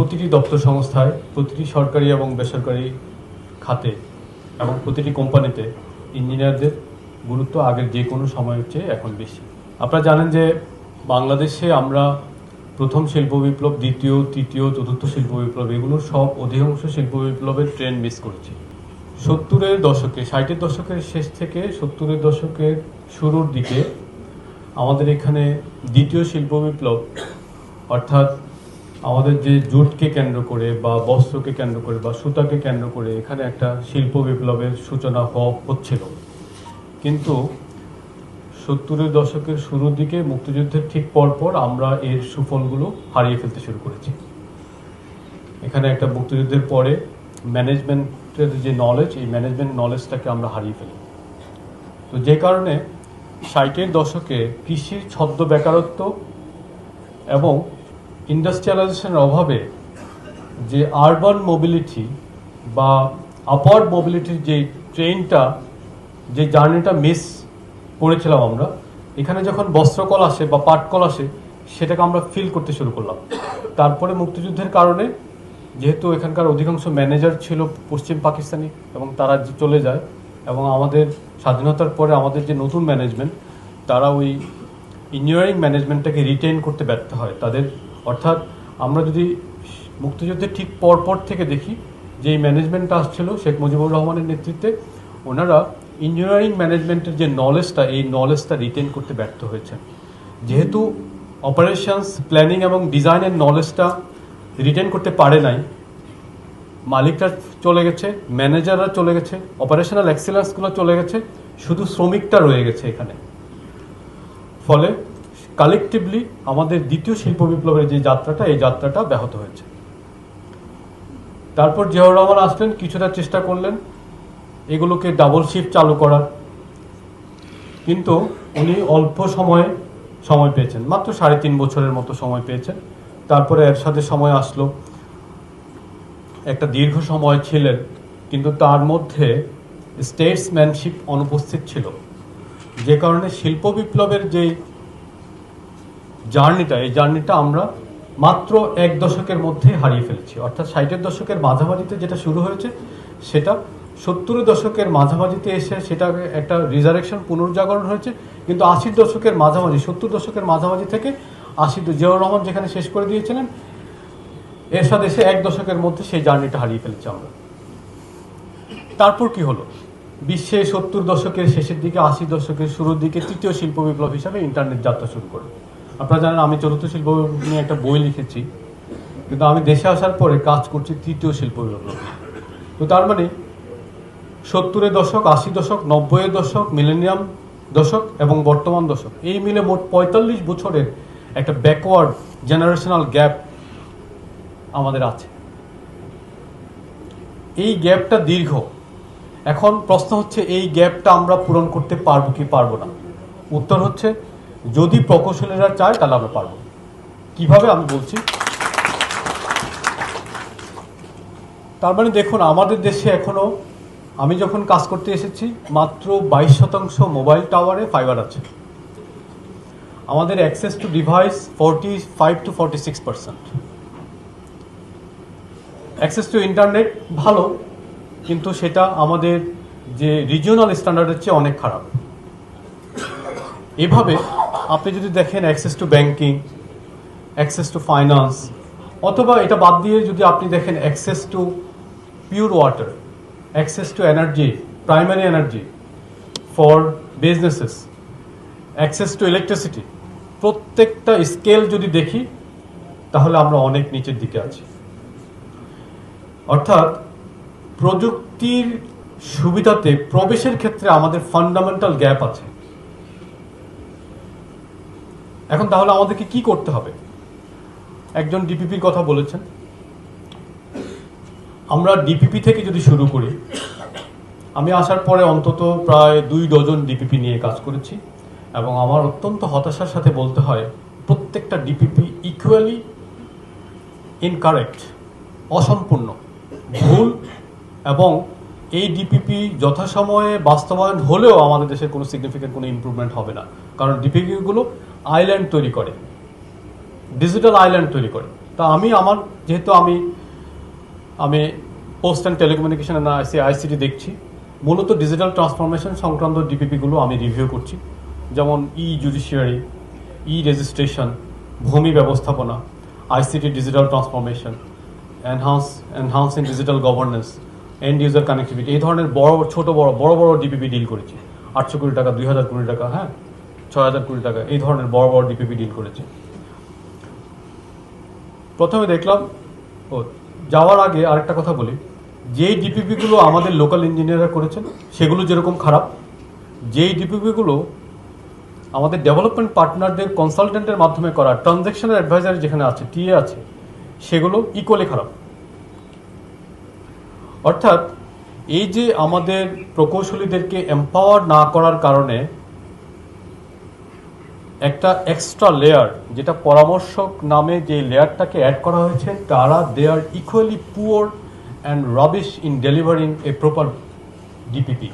প্রতিটি দপ্তর সংস্থায় প্রতিটি সরকারি এবং বেসরকারি খাতে এবং প্রতিটি কোম্পানিতে ইঞ্জিনিয়ারদের গুরুত্ব আগের যে কোনো সময়ের চেয়ে এখন বেশি। আপনারা জানেন যে বাংলাদেশে আমরা প্রথম শিল্প বিপ্লব, দ্বিতীয়, তৃতীয়, চতুর্থ শিল্প বিপ্লব এগুলো সব অধিকাংশ শিল্প বিপ্লবের ট্রেন মিস করেছি। সত্তরের দশকে, ষাটের দশকের শেষ থেকে সত্তরের দশকের শুরুর দিকে আমাদের এখানে দ্বিতীয় শিল্প বিপ্লব, অর্থাৎ আমাদের যে জুটকে কেন্দ্র করে বা বস্ত্রকে কেন্দ্র করে বা সুতাকে কেন্দ্র করে এখানে একটা শিল্প বিপ্লবের সূচনা হওয়া হচ্ছিল। কিন্তু সত্তরের দশকের শুরুর দিকে মুক্তিযুদ্ধের ঠিক পরপর আমরা এর সুফলগুলো হারিয়ে ফেলতে শুরু করেছি। এখানে একটা মুক্তিযুদ্ধের পরে ম্যানেজমেন্টের যে নলেজ এই ম্যানেজমেন্ট নলেজটাকে আমরা হারিয়ে ফেলি। তো যে কারণে ষাটের দশকে কৃষির ছদ্ম বেকারত্ব এবং ইন্ডাস্ট্রিয়ালাইজেশনের অভাবে যে আরবান মোবিলিটি বা আপওয়ার্ড মোবিলিটির যে ট্রেনটা যে জার্নিটা মিস করেছিলাম আমরা, এখানে যখন বস্ত্রকল আসে বা পাটকল আসে, সেটাকে আমরা ফিল করতে শুরু করলাম। তারপরে মুক্তিযুদ্ধের কারণে যেহেতু এখানকার অধিকাংশ ম্যানেজার ছিল পশ্চিম পাকিস্তানি এবং তারা চলে যায় এবং আমাদের স্বাধীনতার পরে আমাদের যে নতুন ম্যানেজমেন্ট তারা ওই ইঞ্জিনিয়ারিং ম্যানেজমেন্টটাকে রিটেইন করতে ব্যর্থ হয়। তাদের অর্থাৎ আমরা যদি মুক্তিযুদ্ধের ঠিক পরপর থেকে দেখি যে এই ম্যানেজমেন্টটা আসছিল শেখ মুজিবুর রহমানের নেতৃত্বে, ওনারা ইঞ্জিনিয়ারিং ম্যানেজমেন্টের যে নলেজটা এই নলেজটা রিটেন করতে ব্যর্থ হয়েছে যেহেতু অপারেশনস প্ল্যানিং এবং ডিজাইনের নলেজটা রিটেন করতে পারে নাই, মালিকরা চলে গেছে ম্যানেজাররা চলে গেছে অপারেশনাল এক্সেলেন্সগুলো চলে গেছে, শুধু শ্রমিকটা রয়ে গেছে এখানে। ফলে কালেকটিভলি আমাদের দ্বিতীয় শিল্প বিপ্লবের যে যাত্রাটা, এই যাত্রাটা ব্যাহত হয়েছে। তারপর জিয়াউর রহমান আসলেন, কিছুটা চেষ্টা করলেন, এগুলোকে ডাবল শিফট চালু করার। কিন্তু উনি অল্প সময়ে সময় পেয়েছেন, মাত্র সাড়ে তিন বছরের মতো সময় পেয়েছেন। তারপরে এর সাথে সময় আসলো। একটা দীর্ঘ সময় ছিলেন, কিন্তু তার মধ্যে স্টেটসম্যানশিপ অনুপস্থিত ছিল। যে কারণে শিল্প বিপ্লবের যে জার্নিটা, এই জার্নিটা আমরা মাত্র এক দশকের মধ্যে হারিয়ে ফেলেছি। অর্থাৎ ষাটের দশকের মাঝামাঝিতে যেটা শুরু হয়েছে, সেটা সত্তরের দশকের মাঝামাঝিতে এসে সেটা একটা রিজারেকশন পুনর্জাগরণ হয়েছে। কিন্তু আশির দশকের মাঝামাঝি, সত্তর দশকের মাঝামাঝি থেকে আশি জিয়াউর রহমান যেখানে শেষ করে দিয়েছিলেন, এরশাদ এসে এক দশকের মধ্যে সেই জার্নিটা হারিয়ে ফেলেছি আমরা। তারপর কি হলো? বিশ্বে সত্তর দশকের শেষের দিকে আশি দশকের শুরুর দিকে তৃতীয় শিল্প বিপ্লব হিসাবে ইন্টারনেট যাত্রা শুরু করে আপনারা জানেন আমি চতুর্থ শিল্প নিয়ে একটা বই লিখেছি। কিন্তু আমি দেশে আসার পরে কাজ করছি তৃতীয় শিল্প তো তার মানে সত্তরের দশক, আশি দশক নব্বইয়ের দশক, মিলেনিয়াম দশক এবং বর্তমান দশক, এই মিলে মোট পঁয়তাল্লিশ বছরের একটা ব্যাকওয়ার্ড জেনারেশনাল গ্যাপ আমাদের আছে। এই গ্যাপটা দীর্ঘ। এখন প্রশ্ন হচ্ছে, এই গ্যাপটা আমরা পূরণ করতে পারব কি পারব না? উত্তর হচ্ছে যদি প্রকৌশলীরা চায়, তাহলে আমরা পারব। কীভাবে আমি বলছি? তার মানে দেখুন, আমাদের দেশে এখনও আমি যখন কাজ করতে এসেছি, মাত্র বাইশ শতাংশ মোবাইল টাওয়ারে ফাইবার আছে। আমাদের access to device forty five to forty six percent. Access to internet ভালো, কিন্তু সেটা আমাদের যে রিজিওনাল স্ট্যান্ডার্ডের চেয়ে অনেক খারাপ। এভাবে আপনি যদি দেখেন access to banking access to finance অথবা এটা বাদ দিয়ে যদি আপনি দেখেন access to pure water access to energy primary energy for businesses access to electricity প্রত্যেকটা স্কেল যদি দেখি, তাহলে আমরা অনেক নিচের দিকে আছি। অর্থাৎ প্রযুক্তির সুবিধাতে প্রবেশের ক্ষেত্রে আমাদের ফান্ডামেন্টাল গ্যাপ আছে। এখন তাহলে আমাদেরকে কি করতে হবে? একজন ডিপিপির কথা বলেছেন। আমরা ডিপিপি থেকে যদি শুরু করি, আমি আসার পরে অন্তত প্রায় দুই ডজন ডিপিপি নিয়ে কাজ করেছি এবং আমার অত্যন্ত হতাশার সাথে বলতে হয়, প্রত্যেকটা ডিপিপি ইকুয়ালি ইনকারেক্ট অসম্পূর্ণ, ভুল এবং এই ডিপিপি যথাসময়ে বাস্তবায়ন হলেও আমাদের দেশের কোনো সিগনিফিকেন্ট কোনো ইমপ্রুভমেন্ট হবে না। কারণ ডিপিপিগুলো আইল্যান্ড তৈরি করে ডিজিটাল আইল্যান্ড তৈরি করে। তা আমি আমার, যেহেতু আমি আমি পোস্ট অ্যান্ড টেলিকমিউনিকেশনে না আইসি আইসিটি দেখছি, মূলত ডিজিটাল ট্রান্সফরমেশন সংক্রান্ত ডিপিপিগুলো আমি রিভিউ করছি। যেমন ই জুডিশিয়ারি ই রেজিস্ট্রেশন ভূমি ব্যবস্থাপনা ICT digital transformation enhance enhancing digital governance and user connectivity এই ধরনের বড়, ছোট, বড় বড় বড় ডিপিপি ডিল করেছি। আটশো কোটি টাকা, দুই হাজার কোটি টাকা হ্যাঁ? ছয় হাজার কোটি টাকা, এই ধরনের বড় বড় ডিপিপি ডিল করেছি। প্রথমে দেখলাম, ও, যাওয়ার আগে আরেকটা কথা বলি। যেই ডিপিপিগুলো আমাদের লোকাল ইঞ্জিনিয়াররা করেছেন, সেগুলো যেরকম খারাপ, যেই ডিপিপিগুলো আমাদের ডেভেলপমেন্ট পার্টনারদের কনসালটেন্টের মাধ্যমে করা ট্রানজ্যাকশনের অ্যাডভাইজারি যেখানে আছে টিএ আছে, সেগুলো ইকুয়ালি খারাপ। অর্থাৎ, এই যে আমাদের প্রকৌশলীদেরকে এম্পাওয়ার না করার কারণে একটা এক্সট্রা লেয়ার যেটা পরামর্শক নামে যে লেয়ারটাকে অ্যাড করা হয়েছে, তারা they are equally poor and rubbish in delivering a proper DPP